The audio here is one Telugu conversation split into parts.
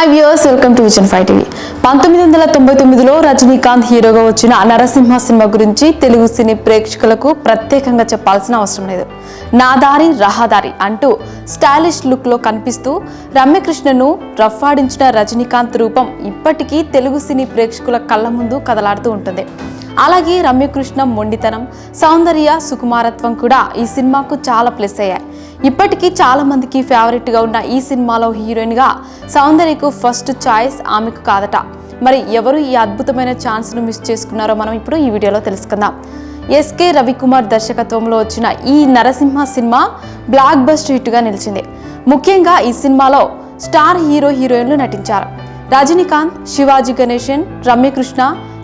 Hi viewers welcome to Vision five TV పంతొమ్మిది వందల తొంభై తొమ్మిదిలో రజనీకాంత్ హీరోగా వచ్చిన నరసింహ సినిమా గురించి తెలుగు సినీ ప్రేక్షకులకు ప్రత్యేకంగా చెప్పాల్సిన అవసరం లేదు. నా దారి రహదారి అంటూ స్టైలిష్ లుక్లో కనిపిస్తూ రమ్యకృష్ణను రఫాడించిన రజనీకాంత్ రూపం ఇప్పటికీ తెలుగు సినీ ప్రేక్షకుల కళ్ళ ముందు కదలాడుతూ ఉంటుంది. అలాగే రమ్యకృష్ణ మొండితనం సౌందర్య సుకుమారత్వం కూడా ఈ సినిమాకు చాలా ప్లస్ అయ్యాయి. ఇప్పటికీ చాలా మందికి ఫేవరెట్గా ఉన్న ఈ సినిమాలో హీరోయిన్గా సౌందర్యకు ఫస్ట్ చాయిస్ ఆమెకు కాదట. మరి ఎవరు ఈ అద్భుతమైన ఛాన్స్ను మిస్ చేసుకున్నారో మనం ఇప్పుడు ఈ వీడియోలో తెలుసుకుందాం. ఎస్కే రవికుమార్ దర్శకత్వంలో వచ్చిన ఈ నరసింహ సినిమా బ్లాక్ బస్ట్ హిట్గా నిలిచింది. ముఖ్యంగా ఈ సినిమాలో స్టార్ హీరో హీరోయిన్లు నటించారు. రజనీకాంత్ శివాజీ గణేశన్ రమ్యకృష్ణ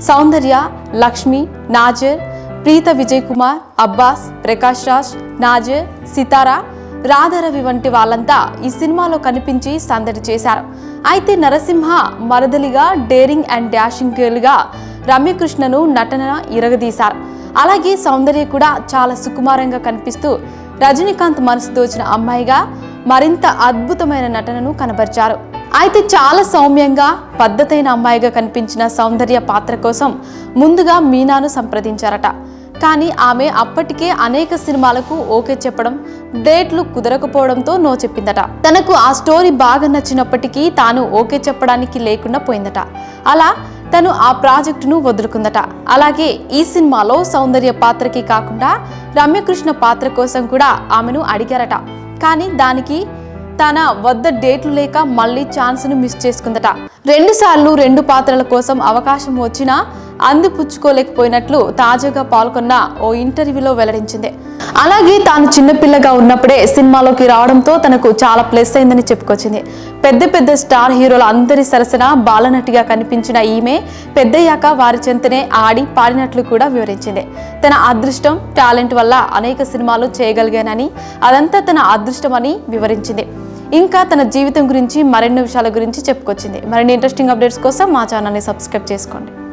సౌందర్య లక్ష్మి నాజర్ ప్రీత విజయ్ కుమార్ అబ్బాస్ ప్రకాష్ రాజ్ నాజర్ సితారా రాధారవి వంటి వాళ్ళంతా ఈ సినిమాలో కనిపించి సందడి చేశారు. అయితే నరసింహ మరదలిగా డేరింగ్ అండ్ డాషింగ్ గర్ల్గా రమ్యకృష్ణను నటన ఇరగదీశారు. అలాగే సౌందర్య కూడా చాలా సుకుమారంగా కనిపిస్తూ రజనీకాంత్ మనసు దోచిన అమ్మాయిగా మరింత అద్భుతమైన నటనను కనబరిచారు. అయితే చాలా సౌమ్యంగా పద్ధతైన అమ్మాయిగా కనిపించిన సౌందర్య పాత్ర కోసం ముందుగా మీనాను సంప్రదించారట. కానీ ఆమె అప్పటికే అనేక సినిమాలకు ఓకే చెప్పడం డేట్లు కుదరకపోవడంతో నో చెప్పిందట. తనకు ఆ స్టోరీ బాగా నచ్చినప్పటికీ తాను ఓకే చెప్పడానికి లేకుండా పోయిందట. అలా తను ఆ ప్రాజెక్టును వదులుకుందట. అలాగే ఈ సినిమాలో సౌందర్య పాత్రకి కాకుండా రమ్యకృష్ణ పాత్ర కోసం కూడా ఆమెను అడిగారట. కానీ దానికి తన వద్ద డేట్లు లేక మళ్ళీ ఛాన్స్ను మిస్ చేసుకుందట. రెండు సార్లు రెండు పాత్రల కోసం అవకాశం వచ్చినా అందిపుచ్చుకోలేకపోయినట్లు తాజాగా పాల్గొన్న ఓ ఇంటర్వ్యూలో వెల్లడించింది. అలాగే తాను చిన్నపిల్లగా ఉన్నప్పుడే సినిమాలోకి రావడంతో తనకు చాలా ప్లస్ అయిందని చెప్పుకొచ్చింది. పెద్ద పెద్ద స్టార్ హీరోల అందరి సరసన బాలనటిగా కనిపించిన ఈమె పెద్దయ్యాక వారి చెంతనే ఆడి పాడినట్లు కూడా వివరించింది. తన అదృష్టం టాలెంట్ వల్ల అనేక సినిమాలు చేయగలిగానని అదంతా తన అదృష్టమని వివరించింది. ఇంకా తన జీవితం గురించి మరిన్ని విషయాల గురించి చెప్పుకొచ్చింది. మరిన్ని ఇంట్రెస్టింగ్ అప్డేట్స్ కోసం మా ఛానల్ని సబ్స్క్రైబ్ చేసుకోండి.